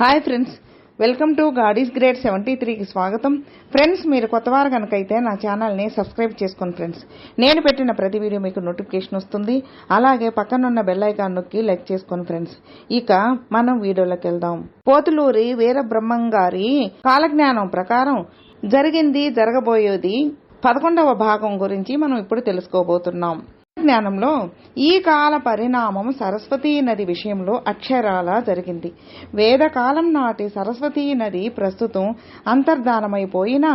Hi friends welcome to గాడీస్ grade seventy త్రీకి స్వాగతం. ఫ్రెండ్స్ మీరు కొత్తవారు కనుకైతే నా ఛానల్ని సబ్స్క్రైబ్ చేసుకోండి ఫ్రెండ్స్ నేను పెట్టిన ప్రతి వీడియో మీకు నోటిఫికేషన్ వస్తుంది. అలాగే పక్కనున్న బెల్ ఐకాన్ నొక్కి లైక్ చేసుకోండి ఫ్రెండ్స్ ఇక మనం వీడియోలోకి వెళ్దాం. పోతులూరి వీరబ్రహ్మం గారి కాలజ్ఞానం ప్రకారం జరిగింది జరగబోయేది పదకొండవ భాగం గురించి మనం ఇప్పుడు తెలుసుకోబోతున్నాం. జ్ఞానంలో ఈ కాల పరిణామం సరస్వతీ నది విషయంలో అక్షరాలా జరిగింది. వేదకాలం నాటి సరస్వతీ నది ప్రస్తుతం అంతర్ధానమైపోయిన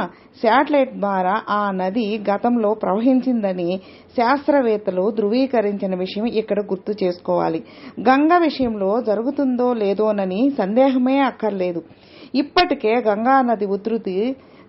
శాటిలైట్ ద్వారా ఆ నది గతంలో ప్రవహించిందని శాస్త్రవేత్తలు ధృవీకరించిన విషయం ఇక్కడ గుర్తు చేసుకోవాలి. గంగ విషయంలో జరుగుతుందో లేదోనని సందేహమే అక్కర్లేదు. ఇప్పటికే గంగా నది ఉధృతి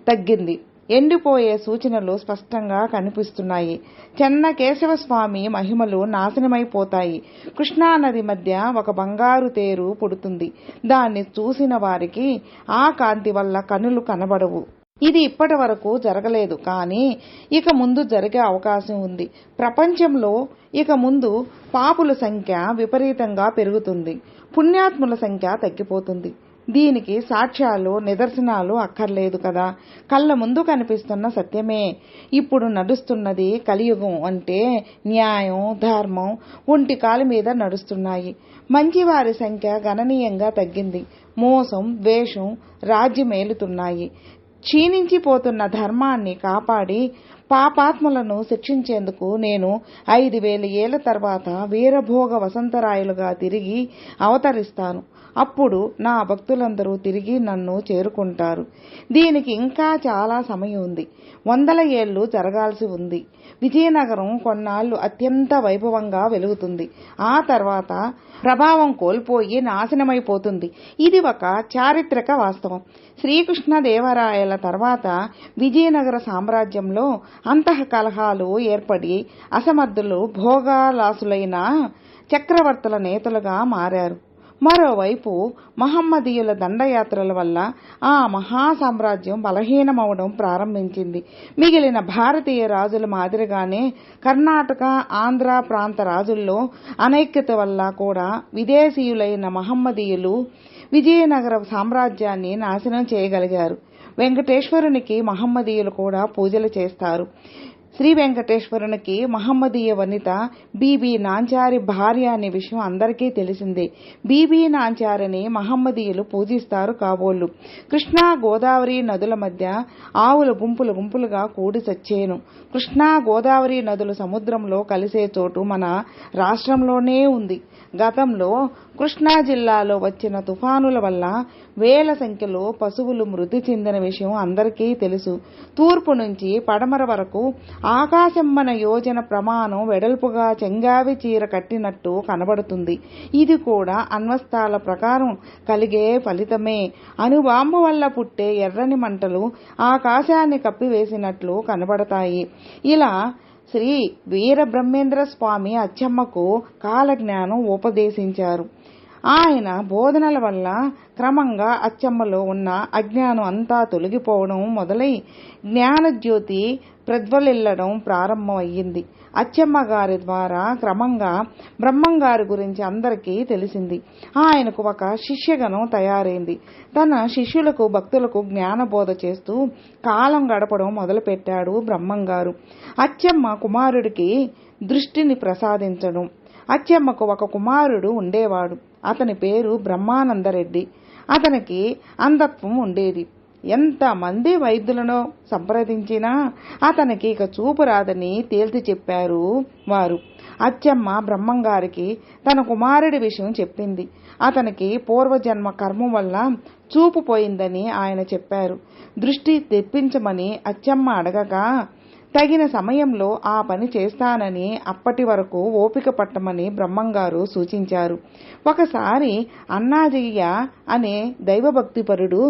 తగ్గింది. ఎండిపోయే సూచనలు స్పష్టంగా కనిపిస్తున్నాయి. చెన్న కేశవస్వామి మహిమలు నాశనమైపోతాయి. కృష్ణానది మధ్య ఒక బంగారు తేరు పుడుతుంది. దాన్ని చూసిన వారికి ఆ కాంతి వల్ల కనులు కనబడవు. ఇది ఇప్పటి వరకు జరగలేదు కానీ ఇక ముందు జరిగే అవకాశం ఉంది. ప్రపంచంలో ఇక ముందు పాపుల సంఖ్య విపరీతంగా పెరుగుతుంది. పుణ్యాత్ముల సంఖ్య తగ్గిపోతుంది. దీనికి సాక్ష్యాలు నిదర్శనాలు అక్కర్లేదు కదా. కళ్ళ ముందు కనిపిస్తున్న సత్యమే. ఇప్పుడు నడుస్తున్నది కలియుగం అంటే న్యాయం ధర్మం ఒంటి కాలు మీద నడుస్తున్నాయి. మంచివారి సంఖ్య గణనీయంగా తగ్గింది. మోసం ద్వేషం రాజ్యమేలుతున్నాయి క్షీణించిపోతున్న ధర్మాన్ని కాపాడి పాపాత్ములను శిక్షించేందుకు నేను ఐదు వేల ఏళ్ళ తర్వాత వీరభోగ వసంతరాయులుగా తిరిగి అవతరిస్తాను. అప్పుడు నా భక్తులందరూ తిరిగి నన్ను చేరుకుంటారు. దీనికి ఇంకా చాలా సమయం ఉంది. వందల ఏళ్ళు జరగాల్సి ఉంది. విజయనగరం కొన్నాళ్ళు అత్యంత వైభవంగా వెలుగుతుంది. ఆ తర్వాత ప్రభావం కోల్పోయి నాశనమైపోతుంది. ఇది ఒక చారిత్రక వాస్తవం. శ్రీకృష్ణదేవరాయల తర్వాత విజయనగర సామ్రాజ్యంలో అంతః కలహాలు ఏర్పడి అసమర్థులు భోగాలాసులైన చక్రవర్తుల నేతలుగా మారారు. మరోవైపు మహమ్మదీయుల దండయాత్రల వల్ల ఆ మహా సామ్రాజ్యం బలహీనమవడం ప్రారంభించింది. మిగిలిన భారతీయ రాజుల మాదిరిగానే కర్ణాటక ఆంధ్ర ప్రాంత రాజుల్లో అనైక్యత వల్ల కూడా విదేశీయులైన మహమ్మదీయులు విజయనగర సామ్రాజ్యాన్ని నాశనం చేయగలిగారు. వెంకటేశ్వరునికి మహమ్మదీయులు కూడా పూజలు చేస్తారు. శ్రీ వెంకటేశ్వరునికి మహమ్మదీయ వనిత బీబీ నాంచారి భార్య అనే విషయం అందరికీ తెలిసిందే. బీబీ నాంచారిని మహమ్మదీయులు పూజిస్తారు కాబోళ్ళు కృష్ణా గోదావరి నదుల మధ్య ఆవుల గుంపులు గుంపులుగా కూడి చచ్చేను. కృష్ణా గోదావరి నదులు సముద్రంలో కలిసే చోటు మన రాష్ట్రంలోనే ఉంది. గతంలో కృష్ణా జిల్లాలో వచ్చిన తుఫానుల వల్ల వేల సంఖ్యలో పశువులు మృతి చెందిన విషయం అందరికీ తెలుసు. తూర్పు నుంచి పడమర వరకు ఆకాశమ్మన యోజన ప్రమాణం వెడల్పుగా చెంగావి చీర కట్టినట్టు కనబడుతుంది. ఇది కూడా అన్వస్తాల ప్రకారం కలిగే ఫలితమే. అనుబాంబు వల్ల పుట్టే ఎర్రని మంటలు ఆకాశాన్ని కప్పివేసినట్లు కనబడతాయి. ఇలా శ్రీ వీరబ్రహ్మేంద్ర స్వామి అచ్చమ్మకు కాలజ్ఞానం ఉపదేశించారు. ఆయన బోధనల వల్ల క్రమంగా అచ్చమ్మలో ఉన్న అజ్ఞానం అంతా తొలగిపోవడం మొదలై జ్ఞానజ్యోతి ప్రజ్వలిల్లడం ప్రారంభమయ్యింది. అచ్చమ్మ గారి ద్వారా క్రమంగా బ్రహ్మంగారి గురించి అందరికీ తెలిసింది. ఆయనకు ఒక శిష్యగణం తయారైంది. తన శిష్యులకు భక్తులకు జ్ఞానబోధ చేస్తూ కాలం గడపడం మొదలుపెట్టాడు బ్రహ్మంగారు అచ్చమ్మ కుమారుడికి దృష్టిని ప్రసాదించడం. అచ్చమ్మకు ఒక కుమారుడు ఉండేవాడు. అతని పేరు బ్రహ్మానందరెడ్డి. అతనికి అంధత్వం ఉండేది. ఎంతమంది వైద్యులను సంప్రదించినా అతనికి ఇక చూపు రాదని తేల్చి చెప్పారు వారు. అచ్చమ్మ బ్రహ్మంగారికి తన కుమారుడి విషయం చెప్పింది. అతనికి పూర్వజన్మ కర్మం వల్ల చూపు పోయిందని ఆయన చెప్పారు. దృష్టి తెప్పించమని అచ్చమ్మ అడగగా తగిన సమయంలో ఆ పని చేస్తానని అప్పటి వరకు ఓపిక పట్టమని బ్రహ్మంగారు సూచించారు. ఒకసారి అన్నాజయ్య అనే దైవభక్తిపరుడు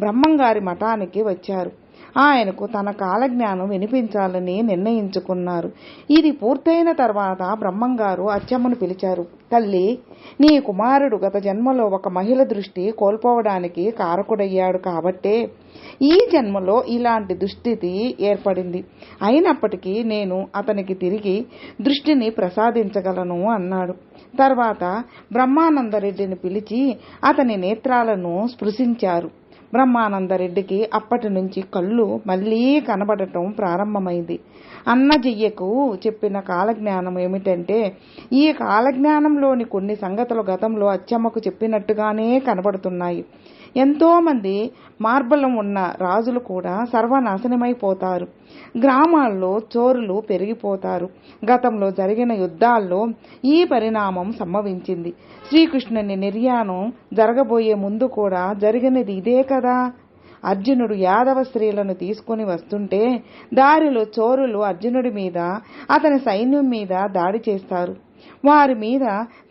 బ్రహ్మంగారి మఠానికి వచ్చారు. ఆయనకు తన కాలజ్ఞానం వినిపించాలని నిర్ణయించుకున్నారు. ఇది పూర్తయిన తర్వాత బ్రహ్మంగారు అచ్చమ్మను పిలిచారు. తల్లి నీ కుమారుడు గత జన్మలో ఒక మహిళ దృష్టి కోల్పోవడానికి కారకుడయ్యాడు కాబట్టే ఈ జన్మలో ఇలాంటి దుస్థితి ఏర్పడింది. అయినప్పటికీ నేను అతనికి తిరిగి దృష్టిని ప్రసాదించగలను అన్నాడు. తర్వాత బ్రహ్మానందరెడ్డిని పిలిచి అతని నేత్రాలను స్పృశించారు. బ్రహ్మానందరెడ్డికి అప్పటి నుంచి కళ్ళు మళ్ళీ కనబడటం ప్రారంభమైంది. అన్నజయ్యకు చెప్పిన కాలజ్ఞానం ఏమిటంటే ఈ కాలజ్ఞానంలోని కొన్ని సంగతులు గతంలో అచ్చమ్మకు చెప్పినట్టుగానే కనబడుతున్నాయి. ఎంతోమంది మార్బలం ఉన్న రాజులు కూడా సర్వనాశనమైపోతారు. గ్రామాల్లో చోరులు పెరిగిపోతారు. గతంలో జరిగిన యుద్ధాల్లో ఈ పరిణామం సంభవించింది. శ్రీకృష్ణుని నిర్యాణం జరగబోయే ముందు కూడా జరిగినది ఇదే కదా? అర్జునుడు యాదవ స్త్రీలను తీసుకుని వస్తుంటే దారిలో చోరులు అర్జునుడి మీద అతని సైన్యం మీద దాడి చేస్తారు. వారి మీద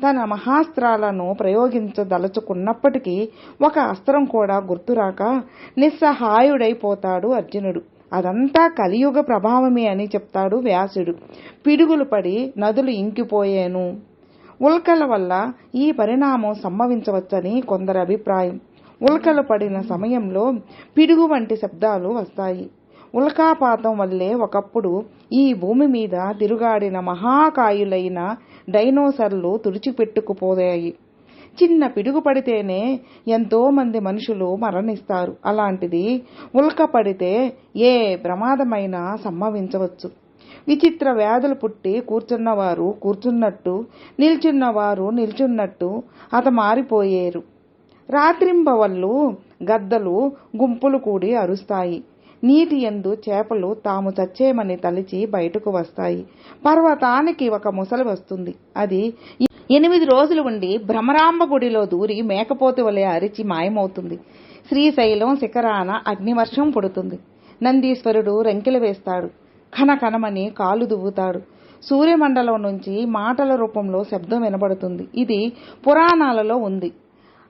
తన మహాస్త్రాలను ప్రయోగించదలుచుకున్నప్పటికీ ఒక అస్త్రం కూడా గుర్తురాక నిస్సహాయుడైపోతాడు అర్జునుడు. అదంతా కలియుగ ప్రభావమే అని చెప్తాడు వ్యాసుడు. పిడుగులు పడి నదులు ఇంకిపోయాను. ఉల్కల వల్ల ఈ పరిణామం సంభవించవచ్చని కొందరి అభిప్రాయం. ఉల్కలు పడిన సమయంలో పిడుగు వంటి శబ్దాలు వస్తాయి. ఉల్కాపాతం వల్లే ఒకప్పుడు ఈ భూమి మీద తిరుగాడిన మహాకాయులైన డైనోసర్లు తుడిచిపెట్టుకుపోయాయి. చిన్న పిడుగు పడితేనే ఎంతో మంది మనుషులు మరణిస్తారు. అలాంటిది ఉల్క పడితే ఏ ప్రమాదమైనా సంభవించవచ్చు. విచిత్ర వ్యాధులు పుట్టి కూర్చున్నవారు కూర్చున్నట్టు నిల్చున్నవారు నిల్చున్నట్టు అతమారిపోయేరు రాత్రింబవళ్ళు గద్దలు గుంపులు కూడి అరుస్తాయి. నీటి ఎందు చేపలు తాము చచ్చేమని తలిచి బయటకు వస్తాయి. పర్వతానికి ఒక ముసలి వస్తుంది. అది ఎనిమిది రోజులు ఉండి భ్రమరాంబ గుడిలో దూరి మేకపోతు వలె అరిచి మాయమవుతుంది. శ్రీశైలం శిఖరాన అగ్నివర్షం పుడుతుంది. నందీశ్వరుడు రెంకెలు వేస్తాడు. కనకనమని కాలు దువ్వుతాడు. సూర్యమండలం నుంచి మాటల రూపంలో శబ్దం వినబడుతుంది. ఇది పురాణాలలో ఉంది.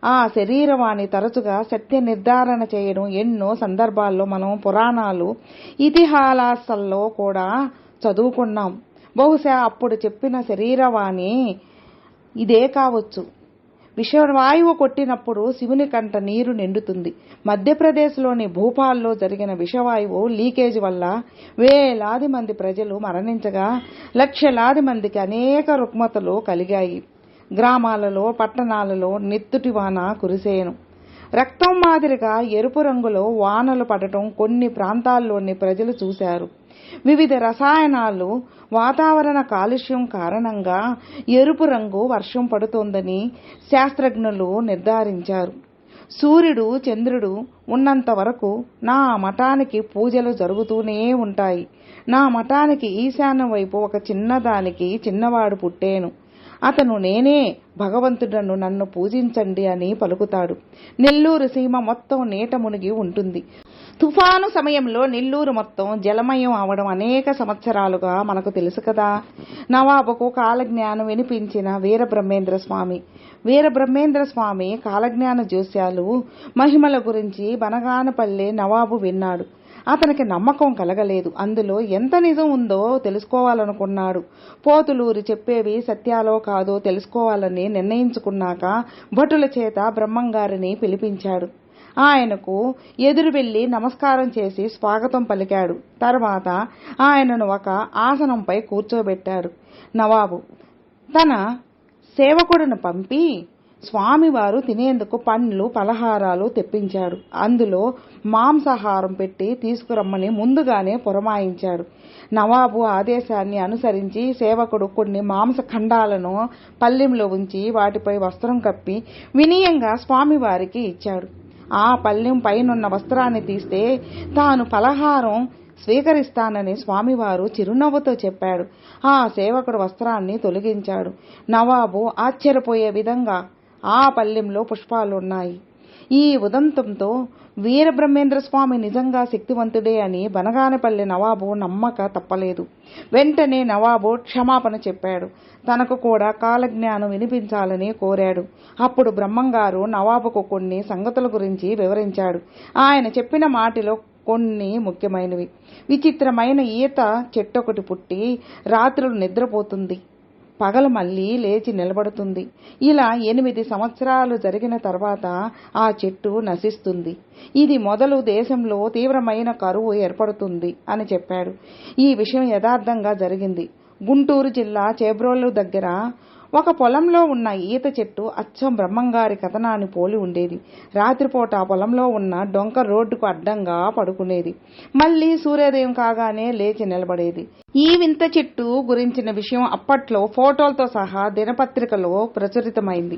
ఆ శరీరవాణి తరచుగా సత్య నిర్ధారణ చేయడం ఎన్నో సందర్భాల్లో మనం పురాణాలు ఇతిహాసాల్లో కూడా చదువుకున్నాం. బహుశా అప్పుడు చెప్పిన శరీరవాణి ఇదే కావచ్చు. విషవాయువు కొట్టినప్పుడు శివుని కంట నీరు నిండుతుంది. మధ్యప్రదేశ్లోని భూపాల్లో జరిగిన విషవాయువు లీకేజ్ వల్ల వేలాది మంది ప్రజలు మరణించగా లక్షలాది మందికి అనేక రుగ్మతలు కలిగాయి. గ్రామాలలో పట్టణాలలో నెత్తుటి వాన కురిసేను. రక్తం మాదిరిగా ఎరుపు రంగులో వానలు పడటం కొన్ని ప్రాంతాల్లోని ప్రజలు చూశారు. వివిధ రసాయనాలు వాతావరణ కాలుష్యం కారణంగా ఎరుపు రంగు వర్షం పడుతోందని శాస్త్రజ్ఞులు నిర్ధారించారు. సూర్యుడు చంద్రుడు ఉన్నంత వరకు నా మఠానికి పూజలు జరుగుతూనే ఉంటాయి. నా మఠానికి ఈశాన్యం వైపు ఒక చిన్నదానికి చిన్నవాడు పుట్టేను. అతను నేనే భగవంతుడను నన్ను పూజించండి అని పలుకుతాడు. నెల్లూరు సీమ మొత్తం నీట మునిగి ఉంటుంది. తుఫాను సమయంలో నెల్లూరు మొత్తం జలమయం అవడం అనేక సంవత్సరాలుగా మనకు తెలుసు కదా. నవాబుకు కాలజ్ఞానం వినిపించిన వీరబ్రహ్మేంద్ర స్వామి వీరబ్రహ్మేంద్ర స్వామి కాలజ్ఞాన జోస్యాలు మహిమల గురించి బనగానపల్లె నవాబు విన్నాడు. అతనికి నమ్మకం కలగలేదు. అందులో ఎంత నిజం ఉందో తెలుసుకోవాలనుకున్నాడు. పోతులూరి చెప్పేవి సత్యాలో కాదో తెలుసుకోవాలని నిర్ణయించుకున్నాక భటుల చేత బ్రహ్మంగారిని పిలిపించాడు. ఆయనకు ఎదురు వెళ్ళి నమస్కారం చేసి స్వాగతం పలికాడు. తర్వాత ఆయనను ఒక ఆసనంపై కూర్చోబెట్టాడు. నవాబు తన సేవకుడును పంపి స్వామివారు తినేందుకు పండ్లు పలహారాలు తెప్పించాడు అందులో మాంసాహారం పెట్టి తీసుకురమ్మని ముందుగానే పురమాయించాడు నవాబు ఆదేశాన్ని అనుసరించి సేవకుడు కొన్ని మాంస ఖండాలను పల్లెంలో ఉంచి వాటిపై వస్త్రం కప్పి వినయంగా స్వామివారికి ఇచ్చాడు ఆ పల్లెం పైనున్న వస్త్రాన్ని తీస్తే తాను పలహారం స్వీకరిస్తానని స్వామివారు చిరునవ్వుతో చెప్పాడు. ఆ సేవకుడు వస్త్రాన్ని తొలగించాడు. నవాబు ఆశ్చర్యపోయే విధంగా ఆ పల్లెంలో పుష్పాలున్నాయి. ఈ ఉదంతంతో వీరబ్రహ్మేంద్ర స్వామి నిజంగా శక్తివంతుడే అని బనగానపల్లి నవాబు నమ్మక తప్పలేదు. వెంటనే నవాబు క్షమాపణ చెప్పాడు. తనకు కూడా కాలజ్ఞానం వినిపించాలని కోరాడు. అప్పుడు బ్రహ్మంగారు నవాబుకు కొన్ని సంగతుల గురించి వివరించాడు. ఆయన చెప్పిన మాటిలో కొన్ని ముఖ్యమైనవి. విచిత్రమైన ఈత చెట్టొకటి పుట్టి రాత్రులు నిద్రపోతుంది. పగలు మళ్ళీ లేచి నిలబడుతుంది. ఇలా ఎనిమిది సంవత్సరాలు జరిగిన తర్వాత ఆ చెట్టు నశిస్తుంది. ఇది మొదలు దేశంలో తీవ్రమైన కరువు ఏర్పడుతుంది అని చెప్పాడు. ఈ విషయం యథార్థంగా జరిగింది. గుంటూరు జిల్లా చేబ్రోలు దగ్గర ఒక పొలంలో ఉన్న ఈత చెట్టు అచ్చం బ్రహ్మంగారి కథనాన్ని పోలి ఉండేది. రాత్రిపూట ఆ పొలంలో ఉన్న డొంక రోడ్డుకు అడ్డంగా పడుకునేది. మళ్ళీ సూర్యోదయం కాగానే లేచి నిలబడేది. ఈ వింత చెట్టు గురించిన విషయం అప్పట్లో ఫోటోలతో సహా దినపత్రికలో ప్రచురితమైంది.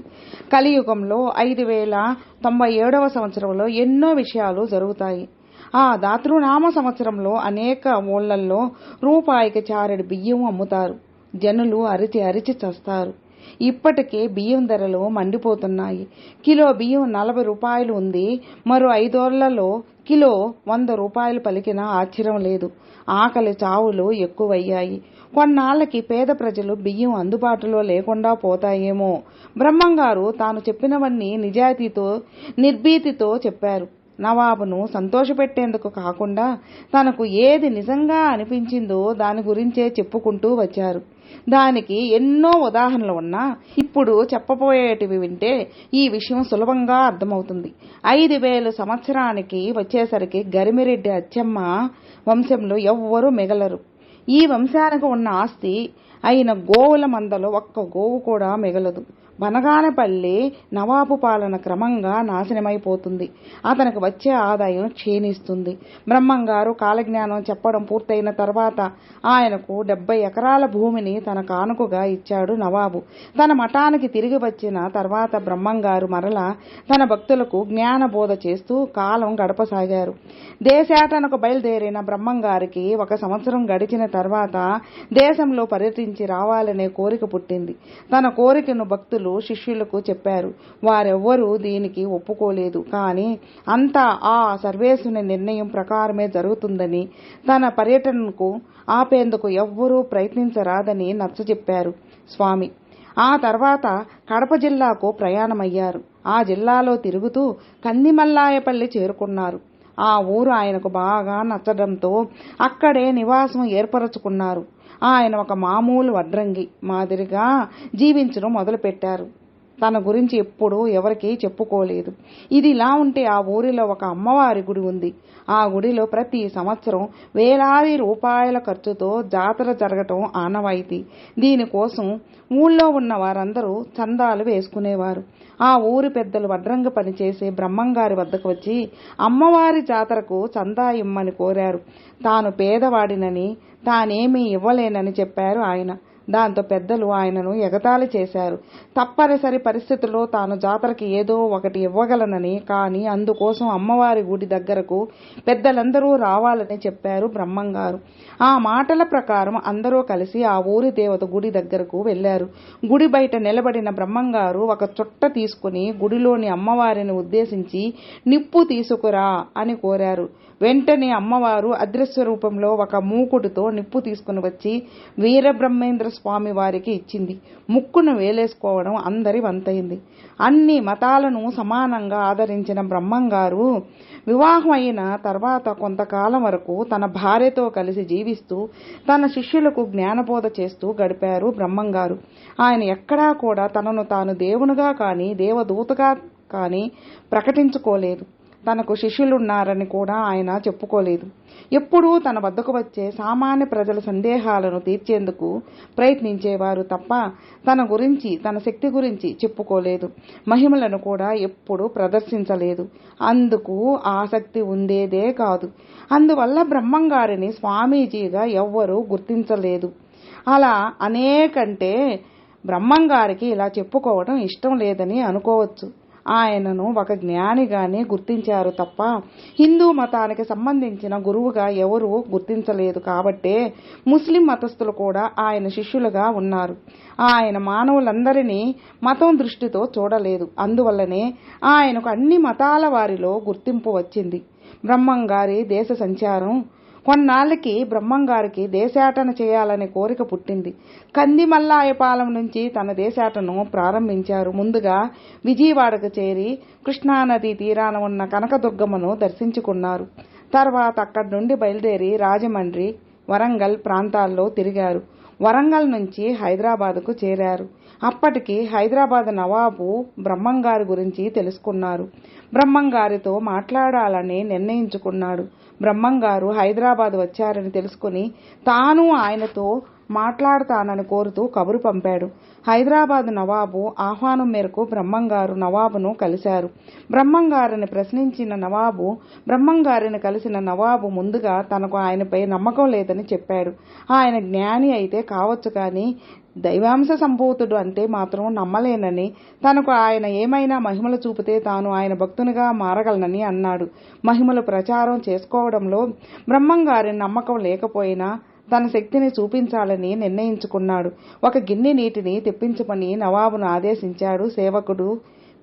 కలియుగంలో ఐదు వేల తొంభై ఏడవ సంవత్సరంలో ఎన్నో విషయాలు జరుగుతాయి. ఆ దాతృనామ సంవత్సరంలో అనేక ఊళ్ళల్లో రూపాయికి చారెడు బియ్యం అమ్ముతారు. జనులు అరిచి అరిచి చస్తారు. ఇప్పటికే బియ్యం ధరలు మండిపోతున్నాయి. కిలో బియ్యం నలభై రూపాయలు ఉంది. మరో ఐదోళ్ళలో కిలో వంద రూపాయలు పలికినా ఆశ్చర్యం లేదు. ఆకలి చావులు ఎక్కువయ్యాయి. కొన్నాళ్ళకి పేద ప్రజలు బియ్యం అందుబాటులో లేకుండా పోతాయేమో. బ్రహ్మంగారు తాను చెప్పినవన్నీ నిజాయితీతో నిర్భీతితో చెప్పారు. నవాబును సంతోషపెట్టేందుకు కాకుండా తనకు ఏది నిజంగా అనిపించిందో దాని గురించే చెప్పుకుంటూ వచ్చారు. దానికి ఎన్నో ఉదాహరణలు ఉన్నా ఇప్పుడు చెప్పబోయేటివి వింటే ఈ విషయం సులభంగా అర్థమవుతుంది. ఐదు వేలు సంవత్సరానికి వచ్చేసరికి గరిమిరెడ్డి అచ్చమ్మ వంశంలో ఎవ్వరూ మిగలరు. ఈ వంశానికి ఉన్న ఆస్తి అయిన గోవుల మందలో ఒక్క గోవు కూడా మిగలదు. బనగానపల్లి నవాబు పాలన క్రమంగా నాశనమైపోతుంది. అతనికి వచ్చే ఆదాయం క్షీణిస్తుంది. బ్రహ్మంగారు కాలజ్ఞానం చెప్పడం పూర్తయిన తర్వాత ఆయనకు డెబ్బై ఎకరాల భూమిని తన కానుకగా ఇచ్చాడు నవాబు. తన మఠానికి తిరిగి వచ్చిన తర్వాత బ్రహ్మంగారు మరల తన భక్తులకు జ్ఞానబోధ చేస్తూ కాలం గడపసాగారు. దేశాటనకు బయలుదేరిన బ్రహ్మంగారికి ఒక సంవత్సరం గడిచిన తర్వాత దేశంలో పర్యటించి రావాలనే కోరిక పుట్టింది. తన కోరికను భక్తులు శిష్యులకు చెప్పారు. వారెవ్వరూ దీనికి ఒప్పుకోలేదు. కానీ అంతా ఆ సర్వేసుని నిర్ణయం ప్రకారమే జరుగుతుందని తన పర్యటనకు ఆపేందుకు ఎవ్వరూ ప్రయత్నించరాదని నచ్చజెప్పారు. స్వామి ఆ తర్వాత కడప జిల్లాకు ప్రయాణమయ్యారు. ఆ జిల్లాలో తిరుగుతూ కందిమల్లాయపల్లి చేరుకున్నారు. ఆ ఊరు ఆయనకు బాగా నచ్చడంతో అక్కడే నివాసం ఏర్పరచుకున్నారు. ఆయన ఒక మామూలు వడ్రంగి మాదిరిగా జీవించడం మొదలుపెట్టారు. తన గురించి ఎప్పుడూ ఎవరికీ చెప్పుకోలేదు. ఇది ఇలా ఉంటే ఆ ఊరిలో ఒక అమ్మవారి గుడి ఉంది. ఆ గుడిలో ప్రతి సంవత్సరం వేలాది రూపాయల ఖర్చుతో జాతర జరగటం ఆనవాయితీ. దీనికోసం ఊళ్ళో ఉన్న వారందరూ చందాలు వేసుకునేవారు. ఆ ఊరి పెద్దలు వడ్రంగ పనిచేసే బ్రహ్మంగారి వద్దకు వచ్చి అమ్మవారి జాతరకు చందా ఇమ్మని కోరారు. తాను పేదవాడినని తానేమీ ఇవ్వలేనని చెప్పారు ఆయన. దాంతో పెద్దలు ఆయనను ఎగతాళి చేశారు. తప్పనిసరి పరిస్థితుల్లో తాను జాతరకి ఏదో ఒకటి ఇవ్వగలనని కానీ అందుకోసం అమ్మవారి గుడి దగ్గరకు పెద్దలందరూ రావాలని చెప్పారు బ్రహ్మంగారు. ఆ మాటల ప్రకారం అందరూ కలిసి ఆ ఊరి దేవత గుడి దగ్గరకు వెళ్ళారు గుడి బయట నిలబడిన బ్రహ్మంగారు ఒక చుట్ట తీసుకుని గుడిలోని అమ్మవారిని ఉద్దేశించి నిప్పు తీసుకురా అని కోరారు. వెంటనే అమ్మవారు అదృశ్య రూపంలో ఒక మూకుడుతో నిప్పు తీసుకుని వచ్చి వీరబ్రహ్మేంద్ర స్వామి వారికి ఇచ్చింది. ముక్కును వేలేసుకోవడం అందరి వంతైంది. అన్ని మతాలను సమానంగా ఆదరించిన బ్రహ్మంగారు వివాహం అయిన తర్వాత కొంతకాలం వరకు తన భార్యతో కలిసి జీవిస్తూ తన శిష్యులకు జ్ఞానబోధ చేస్తూ గడిపారు బ్రహ్మంగారు. ఆయన ఎక్కడా కూడా తనను తాను దేవునిగా కానీ దేవదూతగా కానీ ప్రకటించుకోలేదు. తనకు శిష్యులున్నారని కూడా ఆయన చెప్పుకోలేదు. ఎప్పుడూ తన వద్దకు వచ్చే సామాన్య ప్రజల సందేహాలను తీర్చేందుకు ప్రయత్నించేవారు తప్ప తన గురించి తన శక్తి గురించి చెప్పుకోలేదు. మహిమలను కూడా ఎప్పుడూ ప్రదర్శించలేదు. అందుకు ఆసక్తి ఉండేదే కాదు. అందువల్ల బ్రహ్మంగారిని స్వామీజీగా ఎవ్వరూ గుర్తించలేదు. అలా అనేకంటే బ్రహ్మంగారికి ఇలా చెప్పుకోవడం ఇష్టం లేదని అనుకోవచ్చు. ఆయనను ఒక జ్ఞానిగానే గుర్తించారు తప్ప హిందూ మతానికి సంబంధించిన గురువుగా ఎవరూ గుర్తించలేదు కాబట్టే ముస్లిం మతస్థులు కూడా ఆయన శిష్యులుగా ఉన్నారు. ఆయన మానవులందరినీ మతం దృష్టితో చూడలేదు. అందువల్లనే ఆయనకు అన్ని మతాల వారిలో గుర్తింపు వచ్చింది. బ్రహ్మంగారి దేశ సంచారం కొన్నాళ్ళకి బ్రహ్మంగారికి దేశాటన చేయాలనే కోరిక పుట్టింది. కందిమల్లాయపాలెం నుంచి తన దేశాటను ప్రారంభించారు. ముందుగా విజయవాడకు చేరి కృష్ణానది తీరాన ఉన్న కనకదుర్గమ్మను దర్శించుకున్నారు. తర్వాత అక్కడి నుండి బయలుదేరి రాజమండ్రి వరంగల్ ప్రాంతాల్లో తిరిగారు. వరంగల్ నుంచి హైదరాబాదుకు చేరారు. అప్పటికి హైదరాబాద్ నవాబు బ్రహ్మంగారి గురించి తెలుసుకున్నారు. బ్రహ్మంగారితో మాట్లాడాలని నిర్ణయించుకున్నాడు. బ్రహ్మంగారు హైదరాబాద్ వచ్చారని తెలుసుకుని తాను ఆయనతో మాట్లాడతానని కోరుతూ కబురు పంపాడు. హైదరాబాద్ నవాబు ఆహ్వానం మేరకు బ్రహ్మంగారు నవాబును కలిశారు. బ్రహ్మంగారిని ప్రశ్నించిన నవాబు బ్రహ్మంగారిని కలిసిన నవాబు ముందుగా తనకు ఆయనపై నమ్మకం లేదని చెప్పాడు. ఆయన జ్ఞాని అయితే కావచ్చు కానీ దైవాంశ సంభూతుడు అంటే మాత్రం నమ్మలేనని తనకు ఆయన ఏమైనా మహిమలు చూపితే తాను ఆయన భక్తునిగా మారగలనని అన్నాడు. మహిమలు ప్రచారం చేసుకోవడంలో బ్రహ్మంగారి నమ్మకం లేకపోయినా తన శక్తిని చూపించాలని నిర్ణయించుకున్నాడు. ఒక గిన్నె నీటిని తెప్పించమని నవాబును ఆదేశించాడు. సేవకుడు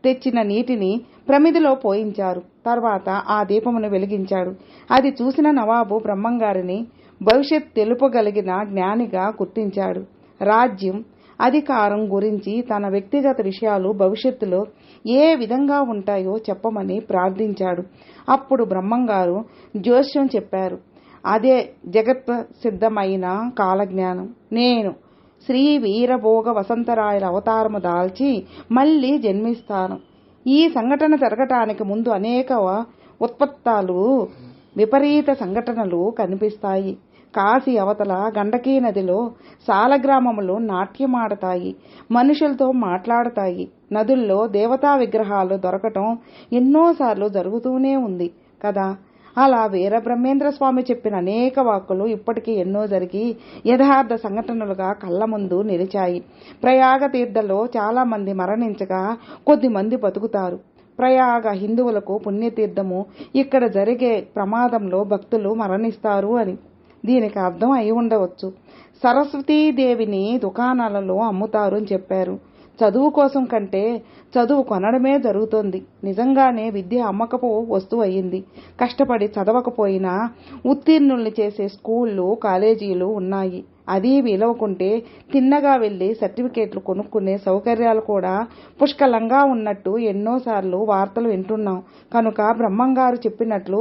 తెచ్చిన నీటిని ప్రమిదిలో పోయించారు. తర్వాత ఆ దీపమును వెలిగించాడు. అది చూసిన నవాబు బ్రహ్మంగారిని భవిష్యత్ తెలుపగలిగిన జ్ఞానిగా గుర్తించాడు. రాజ్యం అధికారం గురించి తన వ్యక్తిగత విషయాలు భవిష్యత్తులో ఏ విధంగా ఉంటాయో చెప్పమని ప్రార్థించాడు. అప్పుడు బ్రహ్మంగారు జోస్యం చెప్పారు అదే జగత్ సిద్ధమైన కాలజ్ఞానం. నేను శ్రీ వీరభోగ వసంతరాయల అవతారము దాల్చి మళ్ళీ జన్మిస్తాను. ఈ సంఘటన జరగటానికి ముందు అనేక ఉత్పత్తాలు విపరీత సంఘటనలు కనిపిస్తాయి. కాశీ అవతల గండకీ నదిలో సాలగ్రామములు నాట్యమాడతాయి మనుషులతో మాట్లాడతాయి. నదుల్లో దేవతా విగ్రహాలు దొరకటం ఎన్నోసార్లు జరుగుతూనే ఉంది కదా. అలా వీరబ్రహ్మేంద్ర స్వామి చెప్పిన అనేక వాక్కులు ఇప్పటికీ ఎన్నో జరిగి యథార్థ సంఘటనలుగా కళ్ళ ముందు నిలిచాయి. ప్రయాగ తీర్థలో చాలా మంది మరణించగా కొద్ది మంది బతుకుతారు. ప్రయాగ హిందువులకు పుణ్యతీర్థము ఇక్కడ జరిగే ప్రమాదంలో భక్తులు మరణిస్తారు అని. దీనికి అర్థం అయి ఉండవచ్చు. సరస్వతీదేవిని దుకాణాలలో అమ్ముతారు అని చెప్పారు. చదువు కోసం కంటే చదువు కొనడమే జరుగుతోంది. నిజంగానే విద్య అమ్మకపు వస్తువు అయ్యింది. కష్టపడి చదవకపోయినా ఉత్తీర్ణుల్ని చేసే స్కూళ్ళు కాలేజీలు ఉన్నాయి. అది విలవకుంటే తిన్నగా వెళ్ళి సర్టిఫికేట్లు కొనుక్కునే సౌకర్యాలు కూడా పుష్కలంగా ఉన్నట్టు ఎన్నోసార్లు వార్తలు వింటున్నాం. కనుక బ్రహ్మంగారు చెప్పినట్లు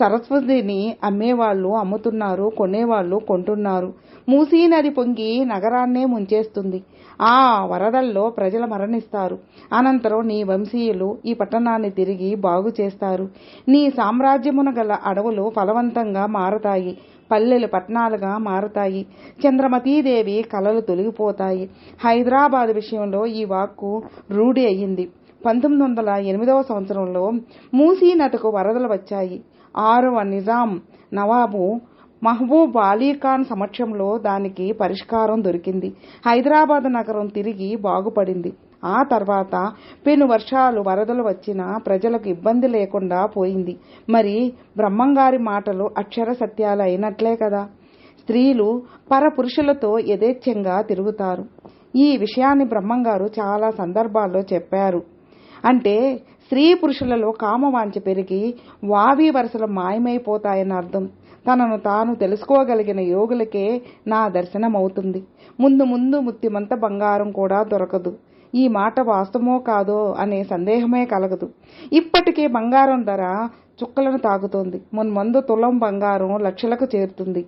సరస్వతిని అమ్మేవాళ్ళు అమ్ముతున్నారు కొనేవాళ్ళు కొంటున్నారు. మూసీ నది పొంగి నగరాన్నే ముంచేస్తుంది. ఆ వరదల్లో ప్రజలు మరణిస్తారు. అనంతరం నీ వంశీయులు ఈ పట్టణాన్ని తిరిగి బాగు చేస్తారు నీ సామ్రాజ్యమున గల అడవులు ఫలవంతంగా మారతాయి. పల్లెలు పట్టణాలుగా మారతాయి. చంద్రమతీదేవి కలలు తొలగిపోతాయి. హైదరాబాద్ విషయంలో ఈ వాక్కు రూఢి అయ్యింది. పంతొమ్మిది వందల ఎనిమిదవ సంవత్సరంలో మూసీ నదికు వరదలు వచ్చాయి. ఆరవ నిజాం నవాబు మహబూబ్ అలీఖాన్ సమక్షంలో దానికి పరిష్కారం దొరికింది. హైదరాబాద్ నగరం తిరిగి బాగుపడింది. ఆ తర్వాత పెను వర్షాలు వరదలు వచ్చినా ప్రజలకు ఇబ్బంది లేకుండా పోయింది. మరి బ్రహ్మంగారి మాటలు అక్షర సత్యాలు అయినట్లే కదా? స్త్రీలు పరపురుషులతో యథేచ్ఛంగా తిరుగుతారు. ఈ విషయాన్ని బ్రహ్మంగారు చాలా సందర్భాల్లో చెప్పారు. అంటే స్త్రీ పురుషులలో కామవాంఛ పెరిగి వావి వరుసలు మాయమైపోతాయని అర్థం. తనను తాను తెలుసుకోగలిగిన యోగులకే నా దర్శనమవుతుంది. ముందు ముందు ముత్తిమంత బంగారం కూడా దొరకదు. ఈ మాట వాస్తవమో కాదో అనే సందేహమే కలగదు. ఇప్పటికే బంగారం ధర చుక్కలను తాగుతోంది మున్మందు తులం బంగారం లక్షలకు చేరుతుంది.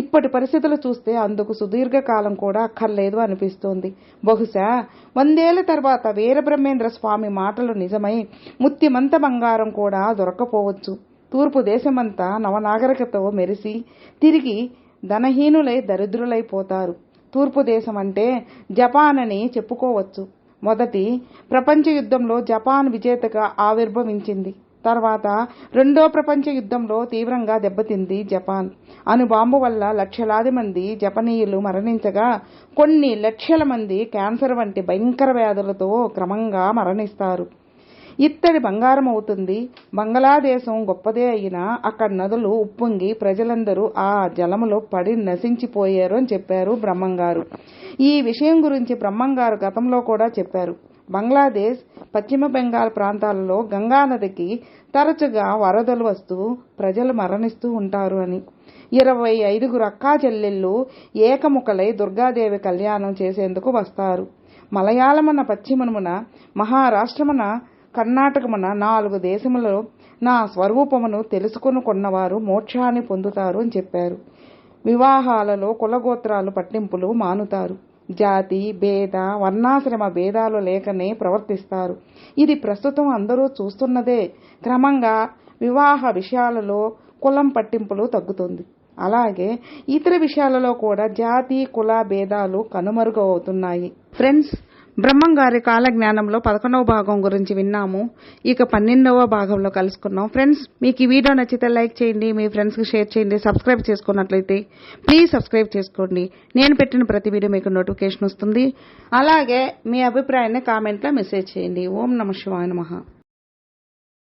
ఇప్పటి పరిస్థితులు చూస్తే అందుకు సుదీర్ఘకాలం కూడా అక్కర్లేదు అనిపిస్తోంది. బహుశా వందేళ్ళ తర్వాత వీరబ్రహ్మేంద్ర స్వామి మాటలు నిజమై ముత్యమంత బంగారం కూడా దొరకపోవచ్చు. తూర్పు దేశమంతా నవనాగరికతో మెరిసి తిరిగి ధనహీనులై దరిద్రులైపోతారు తూర్పు దేశం అంటే జపాన్ అని చెప్పుకోవచ్చు. మొదటి ప్రపంచ యుద్ధంలో జపాన్ విజేతగా ఆవిర్భవించింది. తర్వాత రెండో ప్రపంచ యుద్ధంలో తీవ్రంగా దెబ్బతింది జపాన్. అణుబాంబు వల్ల లక్షలాది మంది జపనీయులు మరణించగా కొన్ని లక్షల మంది క్యాన్సర్ వంటి భయంకర వ్యాధులతో క్రమంగా మరణిస్తారు. ఇత్తడి బంగారం అవుతుంది బంగ్లాదేశం గొప్పదే అయినా అక్కడ నదులు ఉప్పొంగి ప్రజలందరూ ఆ జలములో పడి నశించిపోయారు అని చెప్పారు బ్రహ్మంగారు. ఈ విషయం గురించి బ్రహ్మంగారు గతంలో కూడా చెప్పారు. బంగ్లాదేశ్ పశ్చిమ బెంగాల్ ప్రాంతాలలో గంగా నదికి తరచుగా వరదలు వస్తూ ప్రజలు మరణిస్తూ ఉంటారు అని. ఇరవై ఐదుగురు అక్కా చెల్లెళ్ళు ఏకముఖలై దుర్గాదేవి కళ్యాణం చేసేందుకు వస్తారు. మలయాళమున పశ్చిమమున మహారాష్ట్రమున కర్ణాటకమున నాలుగు దేశములలో నా స్వరూపమును తెలుసుకుని కొన్నవారు మోక్షాన్ని పొందుతారు అని చెప్పారు. వివాహాలలో కులగోత్రాలు పట్టింపులు మానుతారు. జాతి భేద వర్ణాశ్రమ భేదాలు లేకనే ప్రవర్తిస్తారు. ఇది ప్రస్తుతం అందరూ చూస్తున్నదే. క్రమంగా వివాహ విషయాలలో కులం పట్టింపులు తగ్గుతుంది. అలాగే ఇతర విషయాలలో కూడా జాతి కుల భేదాలు కనుమరుగవుతున్నాయి. ఫ్రెండ్స్ బ్రహ్మంగారి కాలజ్ఞానంలో పదకొండవ భాగం గురించి విన్నాము. ఇక పన్నెండవ భాగంలో కలుసుకున్నాం ఫ్రెండ్స్ మీకు ఈ వీడియో నచ్చితే లైక్ చేయండి మీ ఫ్రెండ్స్కి షేర్ చేయండి సబ్స్క్రైబ్ చేసుకున్నట్లయితే ప్లీజ్ సబ్స్క్రైబ్ చేసుకోండి. నేను పెట్టిన ప్రతి వీడియో మీకు నోటిఫికేషన్ వస్తుంది. అలాగే మీ అభిప్రాయాన్ని కామెంట్లో మెసేజ్ చేయండి. ఓం నమ శివాయ నమః.